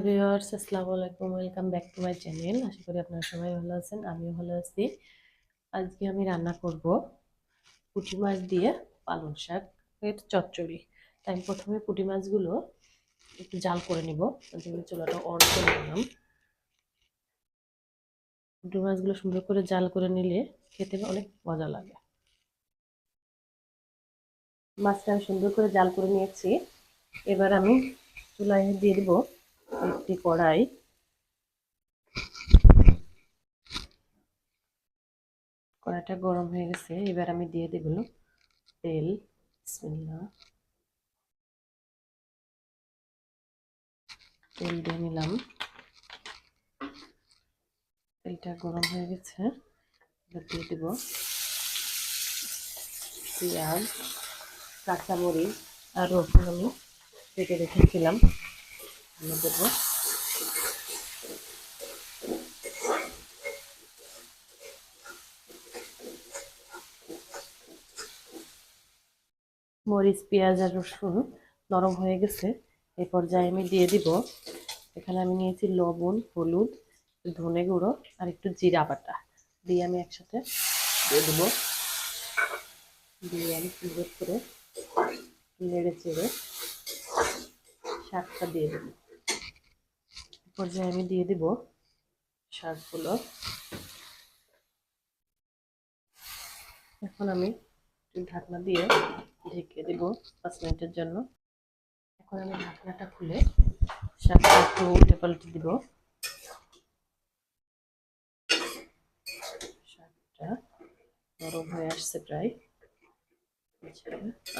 Viewers, আসসালামু আলাইকুম। Welcome back to my channel আশা করি আপনারা সবাই ভালো আছেন, আমিও ভালো আছি। আজকে আমি রান্না করব পুঁটি মাছ দিয়ে পালং শাকের চচ্চড়ি। তাই আমি প্রথমে পুঁটি মাছগুলো একটু জাল করে নিব। তার চুলাটা অন করে নিলাম। পুঁটি মাছগুলো সুন্দর করে জাল করে নিলে খেতে অনেক মজা লাগে। মাছটা আমি সুন্দর করে জাল করে নিয়েছি। এবার আমি চুলায় দিয়ে দিব একটি কড়াই। কড়াইটা গরম হয়ে গেছে, এবার আমি দিয়ে দেব তেল। বিসমিল্লাহ। তেল দিয়ে নিলাম। তেলটা গরম হয়ে গেছে, এবার দিয়ে দেব পেঁয়াজ, কাঁচামরিচ আর রসুন আমি কেটে রেখেছিলাম। মরিচ, পেঁয়াজ আর রসুন নরম হয়ে গেছে। এই পর্যায়ে আমি দিয়ে দিব। এখানে আমি নিয়েছি লবণ, হলুদ, ধনে গুঁড়ো আর একটু জিরা বাটা। দিয়ে আমি একসাথে দিয়ে দেবো। দিয়ে আমি সুন্দর করে নেড়ে চেড়ে শাকটা দিয়ে দেবো। পর্যায়ে আমি দিয়ে দিব শাকগুলো। এখন আমি ঢাকনা দিয়ে ঢেকে দেব পাঁচ মিনিটের জন্য। এখন আমি ঢাকনাটা খুলে শাকটা একটু উল্টে পাল্টে দিব। শাকটা নরম হয়ে আসছে প্রায়।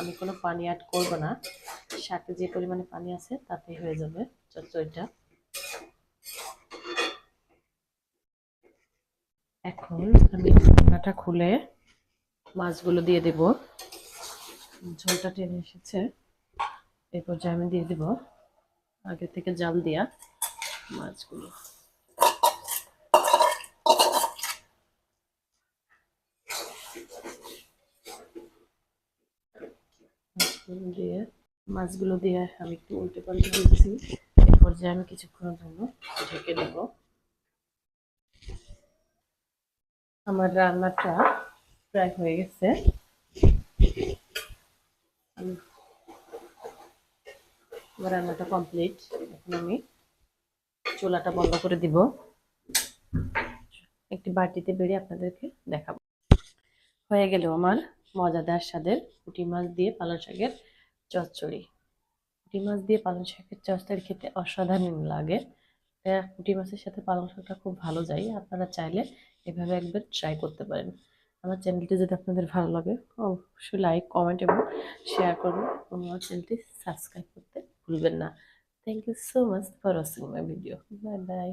আমি কোনো পানি অ্যাড করব না। শাকে যে পরিমাণে পানি আছে তাতেই হয়ে যাবে। চচ্চড়িটা। এখন আমি ঢাকনাটা খুলে মাছগুলো দিয়ে দেব। ঝোলটা টেনে এসেছে। এই পর্যায়ে আমি দিয়ে দেব আগে থেকে জাল দেওয়া মাছগুলো। মাছগুলো দিয়ে মাছগুলো দিয়ে আমি একটু উল্টে পাল্টে দিচ্ছি। এই পর্যায়ে আমি কিছুক্ষণের জন্য ঢেকে দেব। আমার রান্নাটা প্রায় হয়ে গেছে। আমার রান্নাটা কমপ্লিট এখন আমি চুলাটা বন্ধ করে দিব। একটি বাটিতে বেরিয়ে আপনাদেরকে দেখাবো। হয়ে গেল আমার মজাদার স্বাদের পুঁটি মাছ দিয়ে পালং শাকের চচ্চড়ি। পুঁটি মাছ দিয়ে পালং শাকের চচ্চড়ি খেতে অসাধারণ লাগে। পুঁটি মাছের সাথে পালং শাকটা খুব ভালো যায়। আপনারা চাইলে এভাবে একবার ট্রাই করতে পারেন। আমার চ্যানেলটি যদি আপনাদের ভালো লাগে, অবশ্যই লাইক কমেন্ট এবং শেয়ার করুন। আমার চ্যানেলটি সাবস্ক্রাইব করতে ভুলবেন না। Thank you so much for watching my video bye bye